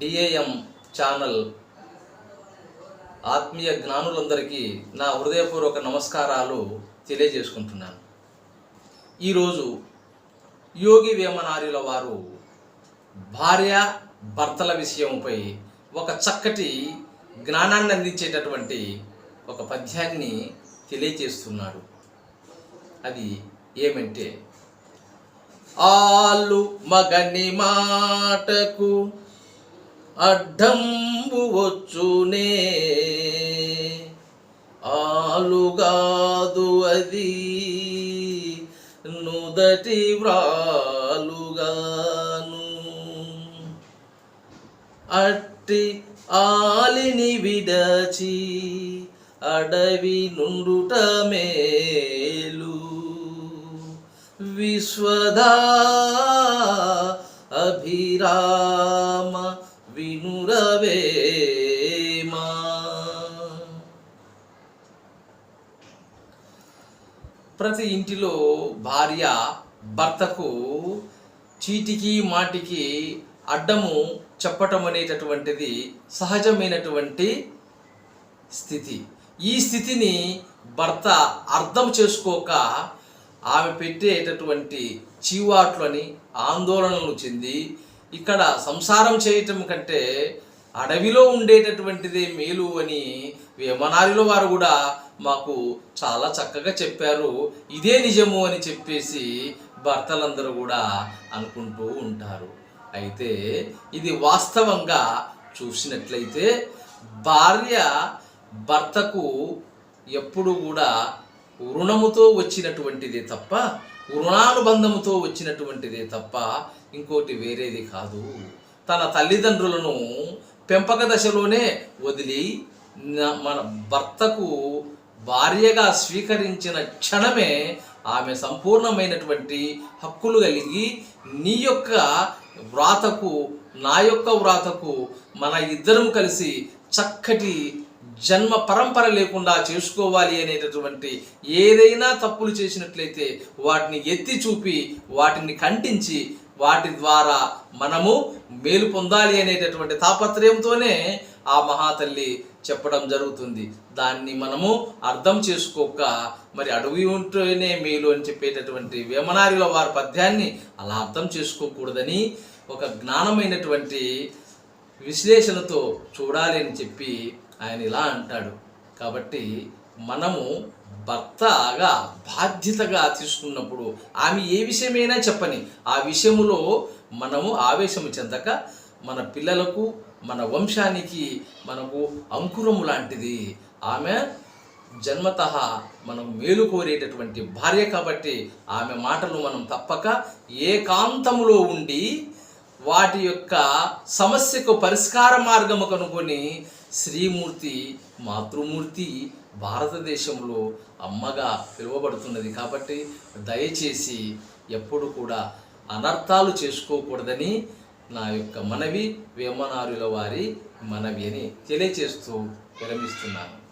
DAM channel ఆత్మీయ జ్ఞానులందరికీ నా హృదయపూర్వక నమస్కారాలు తెలియజేసుకుంటున్నాను. ఈరోజు యోగి వేమనార్యుల వారు భార్య భర్తల విషయంపై ఒక చక్కటి జ్ఞానాన్ని అందించేటటువంటి ఒక పద్యాన్ని తెలియజేస్తున్నాడు. అది ఏమంటే ఆలు మగని మాటకు అడ్డంబు వచ్చునే ఆలుగాదు అది నుదటి వ్రాలుగాను. అట్టి ఆలిని విడచి అడవి నుండుట మేలు. విశ్వదా అభిరా నురవేమా ప్రతి ఇంటిలో భార్య భర్తకు చీటికి మాటికి అడ్డము చెప్పటం అనేటటువంటిది సహజమైనటువంటి స్థితి. ఈ స్థితిని భర్త అర్థం చేసుకోక ఆమె పెట్టేటటువంటి చీవాట్లని ఆందోళనలు చెంది ఇక్కడ సంసారం చేయటం కంటే అడవిలో ఉండేటటువంటిదే మేలు అని వేమనారిలో వారు కూడా మాకు చాలా చక్కగా చెప్పారు. ఇదే నిజము అని చెప్పేసి భర్తలందరూ కూడా అనుకుంటూ ఉంటారు. అయితే ఇది వాస్తవంగా చూసినట్లయితే భార్య భర్తకు ఎప్పుడు కూడా రుణముతో వచ్చినటువంటిదే తప్ప రుణానుబంధముతో వచ్చినటువంటిదే తప్ప ఇంకోటి వేరేది కాదు. తన తల్లిదండ్రులను పెంపక దశలోనే వదిలి మన భర్తకు భార్యగా స్వీకరించిన క్షణమే ఆమె సంపూర్ణమైనటువంటి హక్కులు కలిగి నీ యొక్క వ్రాతకు నా యొక్క వ్రాతకు మన ఇద్దరం కలిసి చక్కటి జన్మ పరంపర లేకుండా చేసుకోవాలి అనేటటువంటి ఏదైనా తప్పులు చేసినట్లయితే వాటిని ఎత్తి చూపి వాటిని ఖండించి వాటి ద్వారా మనము మేలు పొందాలి అనేటటువంటి తాపత్రయంతోనే ఆ మహాతల్లి చెప్పడం జరుగుతుంది. దాన్ని మనము అర్థం చేసుకోక మరి అడవి ఉంటేనే మేలు అని చెప్పేటటువంటి వేమనారిలో వారి పద్యాన్ని అలా అర్థం చేసుకోకూడదని ఒక జ్ఞానమైనటువంటి విశ్లేషణతో చూడాలి అని చెప్పి ఆయన ఇలా అంటాడు. కాబట్టి మనము భర్తగా బాధ్యతగా తీసుకున్నప్పుడు ఆమె ఏ విషయమైనా చెప్పని ఆ విషయములో మనము ఆవేశము చెందక మన పిల్లలకు మన వంశానికి మనకు అంకురము లాంటిది. ఆమె జన్మత మనం మేలు కోరేటటువంటి భార్య కాబట్టి ఆమె మాటలు మనం తప్పక ఏకాంతములో ఉండి వాటి యొక్క సమస్యకు పరిష్కార మార్గము కనుగొని శ్రీమూర్తి మాతృమూర్తి భారతదేశంలో అమ్మగా పిలువబడుతున్నది కాబట్టి దయచేసి ఎప్పుడు కూడా అనర్థాలు చేసుకోకూడదని నా యొక్క మనవి వేమనారుల వారి మనవి అని తెలియచేస్తూ విరమిస్తున్నాను.